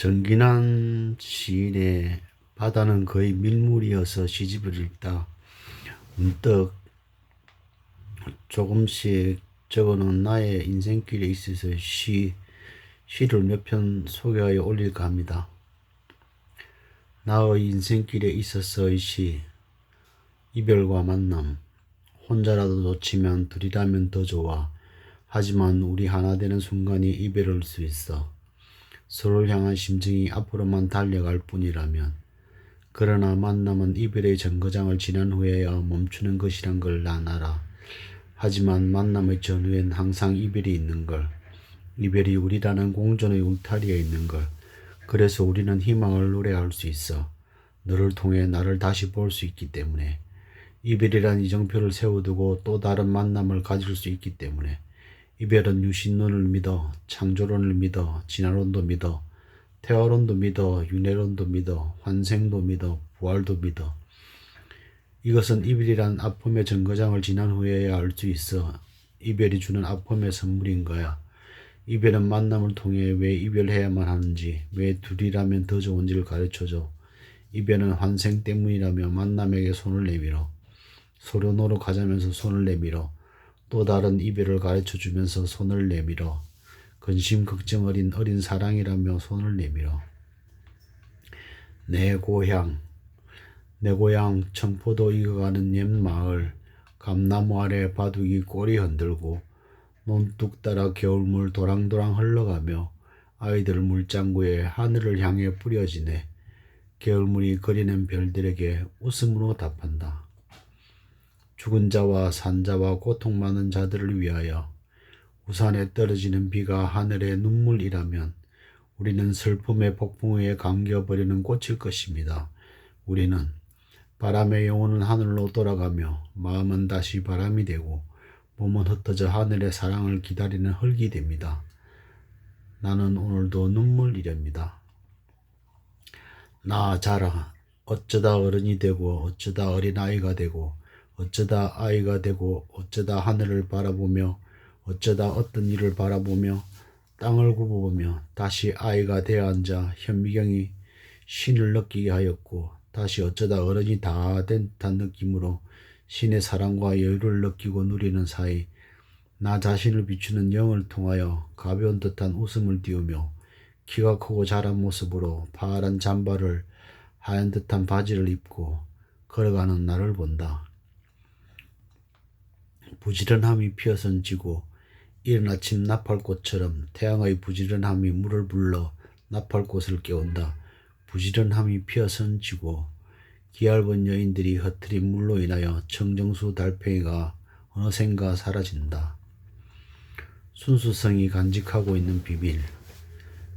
정긴한 시인의 바다는 거의 밀물이어서 시집을 읽다 문득 조금씩 적어놓은 나의 인생길에 있어서 시, 시를 몇 편 소개하여 올릴까 합니다. 나의 인생길에 있어서의 시, 이별과 만남, 혼자라도 좋지만 둘이라면 더 좋아. 하지만 우리 하나 되는 순간이 이별일 수 있어. 서로를 향한 심정이 앞으로만 달려갈 뿐이라면. 그러나 만남은 이별의 정거장을 지난 후에야 멈추는 것이란 걸 난 알아. 하지만 만남의 전후엔 항상 이별이 있는 걸. 이별이 우리라는 공존의 울타리에 있는 걸. 그래서 우리는 희망을 노래할 수 있어. 너를 통해 나를 다시 볼 수 있기 때문에. 이별이란 이정표를 세워두고 또 다른 만남을 가질 수 있기 때문에. 이별은 유신론을 믿어, 창조론을 믿어, 진화론도 믿어, 태화론도 믿어, 윤회론도 믿어, 환생도 믿어, 부활도 믿어. 이것은 이별이란 아픔의 정거장을 지난 후에야 알 수 있어. 이별이 주는 아픔의 선물인 거야. 이별은 만남을 통해 왜 이별해야만 하는지, 왜 둘이라면 더 좋은지를 가르쳐줘. 이별은 환생 때문이라며 만남에게 손을 내밀어. 소련으로 가자면서 손을 내밀어. 또 다른 이별을 가르쳐 주면서 손을 내밀어. 근심 걱정 어린 어린 사랑이라며 손을 내밀어. 내 고향, 내 고향 청포도 익어가는 옛 마을, 감나무 아래 바둑이 꼬리 흔들고 논뚝 따라 겨울물 도랑도랑 흘러가며 아이들 물장구에 하늘을 향해 뿌려지네. 겨울물이 그리는 별들에게 웃음으로 답한다. 죽은 자와 산 자와 고통 많은 자들을 위하여 우산에 떨어지는 비가 하늘의 눈물이라면 우리는 슬픔의 폭풍에 감겨버리는 꽃일 것입니다. 우리는 바람의 영혼은 하늘로 돌아가며 마음은 다시 바람이 되고 몸은 흩어져 하늘의 사랑을 기다리는 흙이 됩니다. 나는 오늘도 눈물이렵니다. 나 자라 어쩌다 어른이 되고 어쩌다 어린아이가 되고 어쩌다 아이가 되고 어쩌다 하늘을 바라보며 어쩌다 어떤 일을 바라보며 땅을 굽어보며 다시 아이가 되어 앉아 현미경이 신을 느끼게 하였고 다시 어쩌다 어른이 다 된 듯한 느낌으로 신의 사랑과 여유를 느끼고 누리는 사이 나 자신을 비추는 영을 통하여 가벼운 듯한 웃음을 띄우며 키가 크고 자란 모습으로 파란 잠바를 하얀 듯한 바지를 입고 걸어가는 나를 본다. 부지런함이 피어선 지고 이른 아침 나팔꽃처럼 태양의 부지런함이 물을 불러 나팔꽃을 깨운다. 부지런함이 피어선 지고 기얇은 여인들이 흩트린 물로 인하여 청정수 달팽이가 어느샌가 사라진다. 순수성이 간직하고 있는 비밀.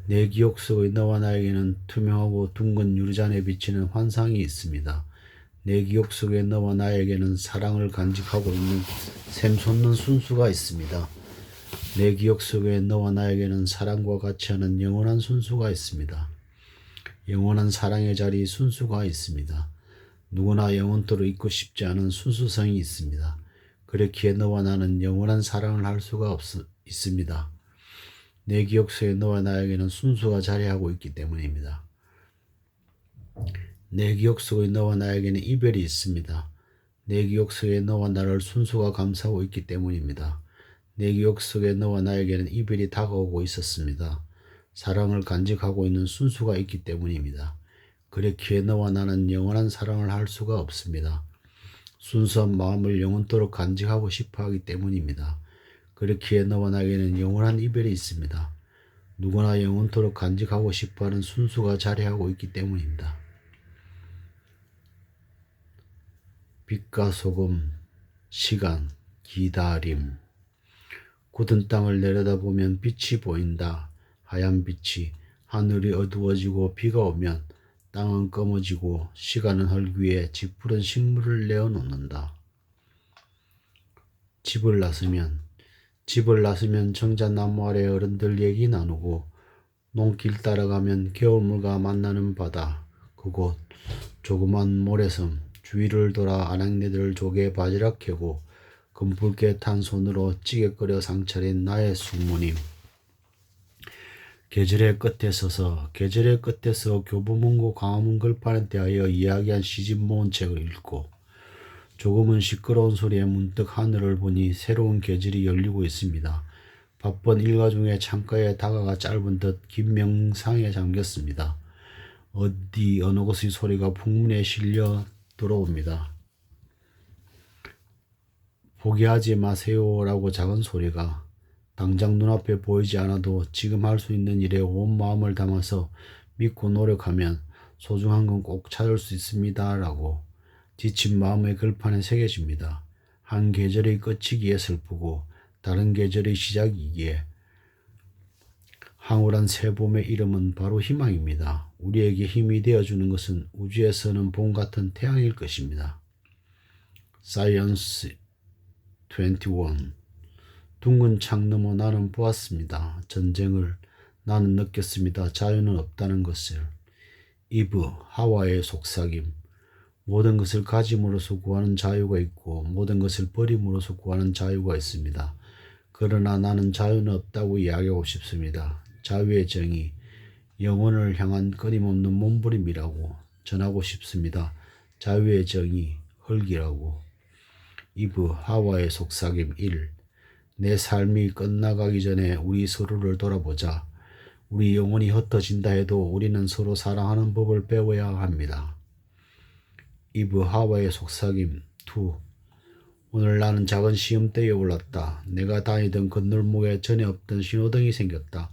내 기억 속의 너와 나에게는 투명하고 둥근 유리잔에 비치는 환상이 있습니다. 내 기억 속의 너와 나에게는 사랑을 간직하고 있는 샘솟는 순수가 있습니다. 내 기억 속에 너와 나에게는 사랑과 같이 하는 영원한 순수가 있습니다. 영원한 사랑의 자리 순수가 있습니다. 누구나 영원토록 잊고 싶지 않은 순수성이 있습니다. 그렇기에 너와 나는 영원한 사랑을 할 수가 없, 있습니다. 내 기억 속에 너와 나에게는 순수가 자리하고 있기 때문입니다. 내 기억 속에 너와 나에게는 이별이 있습니다. 내 기억 속에 너와 나를 순수가 감싸고 있기 때문입니다. 내 기억 속에 너와 나에게는 이별이 다가오고 있었습니다. 사랑을 간직하고 있는 순수가 있기 때문입니다. 그렇기에 너와 나는 영원한 사랑을 할 수가 없습니다. 순수한 마음을 영원토록 간직하고 싶어 하기 때문입니다. 그렇기에 너와 나에게는 영원한 이별이 있습니다. 누구나 영원토록 간직하고 싶어 하는 순수가 자리하고 있기 때문입니다. 빛과 소금, 시간, 기다림. 굳은 땅을 내려다보면 빛이 보인다. 하얀 빛이 하늘이 어두워지고 비가 오면 땅은 검어지고 시간은 흙 위에 짙푸른 식물을 내어놓는다. 집을 나서면 집을 나서면 정자나무 아래 어른들 얘기 나누고 농길 따라가면 겨울물과 만나는 바다 그곳 조그만 모래섬 주위를 돌아 아낙네들 조개 바지락 캐고 금붉게 탄 손으로 찌개 끓여 상차린 나의 숙모님 계절의 끝에 서서 계절의 끝에서 교보문고 광화문 글판에 대하여 이야기한 시집 모은 책을 읽고 조금은 시끄러운 소리에 문득 하늘을 보니 새로운 계절이 열리고 있습니다. 바쁜 일과 중에 창가에 다가가 짧은 듯 긴 명상에 잠겼습니다. 어디 어느 곳의 소리가 풍문에 실려 들어옵니다. 포기하지 마세요라고 작은 소리가 당장 눈앞에 보이지 않아도 지금 할 수 있는 일에 온 마음을 담아서 믿고 노력하면 소중한 건 꼭 찾을 수 있습니다라고 지친 마음의 글판에 새겨집니다. 한 계절의 끝이기에 슬프고 다른 계절의 시작이기에 황홀한 새 봄의 이름은 바로 희망입니다. 우리에게 힘이 되어주는 것은 우주에서는 봄 같은 태양일 것입니다. 사이언스 21 둥근 창 너머 나는 보았습니다. 전쟁을 나는 느꼈습니다. 자유는 없다는 것을. 이브 하와의 속삭임 모든 것을 가짐으로써 구하는 자유가 있고 모든 것을 버림으로써 구하는 자유가 있습니다. 그러나 나는 자유는 없다고 이야기하고 싶습니다. 자유의 정의, 영혼을 향한 끊임없는 몸부림이라고 전하고 싶습니다. 자유의 정의, 흙이라고. 이브 하와의 속삭임 1. 내 삶이 끝나가기 전에 우리 서로를 돌아보자. 우리 영혼이 흩어진다 해도 우리는 서로 사랑하는 법을 배워야 합니다. 이브 하와의 속삭임 2. 오늘 나는 작은 시험대에 올랐다. 내가 다니던 건널목에 전에 없던 신호등이 생겼다.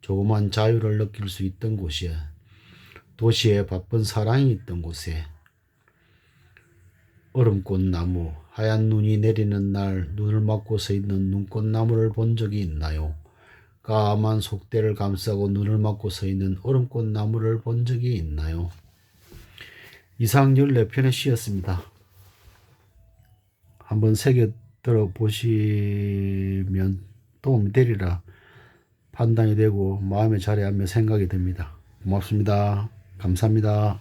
조그만 자유를 느낄 수 있던 곳이야. 도시에 바쁜 사랑이 있던 곳에. 얼음꽃 나무, 하얀 눈이 내리는 날 눈을 맞고 서 있는 눈꽃 나무를 본 적이 있나요? 까만 속대를 감싸고 눈을 맞고 서 있는 얼음꽃 나무를 본 적이 있나요? 이상 14편의 시였습니다. 한번 새겨 들어보시면 도움이 되리라 판단이 되고 마음의 자리하며 생각이 듭니다. 고맙습니다. 감사합니다.